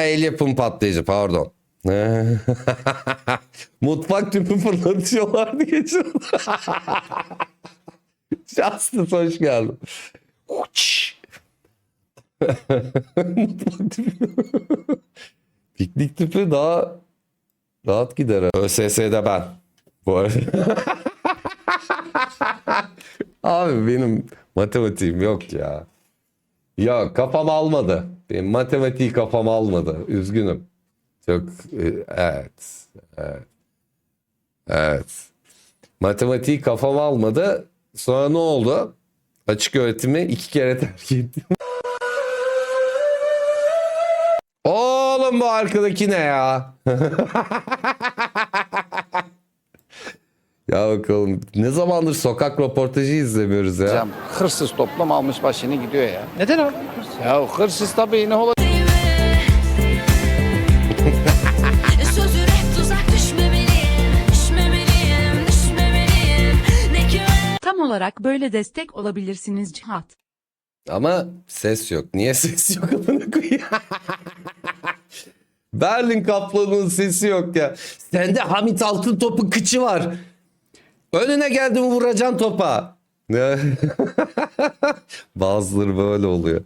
Ha el yapım patlayıcı pardon. Mutfak tüpü fırlatıyorlardı geçen. Justice hoş geldin. Mutfak tüpü. Piknik tüpü daha rahat gider. ÖSS'de ben. Bu arada. Abi benim matematiğim yok ya. Yok kafam almadı. Benim matematiği kafam almadı. Üzgünüm. Çok e, evet. Evet. Evet. Matematiği kafam almadı. Sonra ne oldu? Açık öğretimi iki kere terk ettim. Oğlum bu arkadaki ne ya? bakalım ne zamandır sokak röportajı izlemiyoruz ya. Hocam hırsız toplum almış başını gidiyor ya. Neden abi? Ya hırsız tabii ne olacak? Sözü hep tuzak düşmemeliyim Düşmemeliyim, düşmemeliyim Ne ki Tam olarak böyle destek olabilirsiniz Cihat. Ama ses yok. Niye ses yok amına koyayım? Berlin Kaplanı'nın sesi yok ya. Sende Hamit Altın topun kıçı var. Önüne geldim vuracaksın topa. Bazıları böyle oluyor.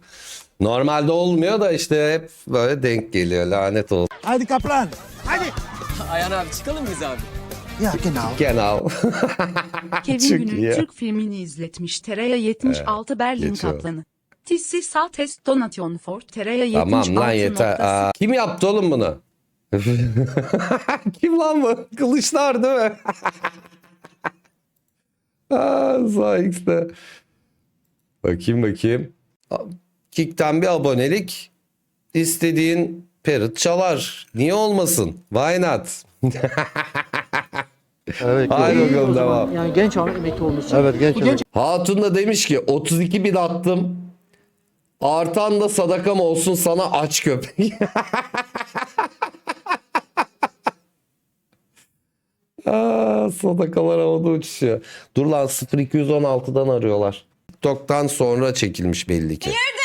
Normalde olmuyor da işte hep böyle denk geliyor lanet olsun. Hadi kaplan. Hadi. Ayhan abi çıkalım biz abi. Ya genau. Genel. Kevin Çok Gün'ün. Türk filmini izletmiş Teraya 76 Berlin geçiyor. Kaplanı. Tissi sağ test donation for Teraya 76 tamam lan yeter. Aa, kim yaptı oğlum bunu? kim lan bu? Kılıçlar değil mi? Sağ X'de. Bakayım bakayım. Kick'ten bir abonelik. İstediğin parrot çalar. Niye olmasın? Why not? Evet, genç- bakalım o zaman devam. Yani genç abi emekli olmuşsun. Evet genç. Bu genç Hatun da demiş ki 32 bin attım. Artan da sadakam olsun sana aç köpek. Aa, sadakalar havada uçuşuyor. Dur lan 0216'dan arıyorlar. TikTok'tan sonra çekilmiş belli ki. Hayırdır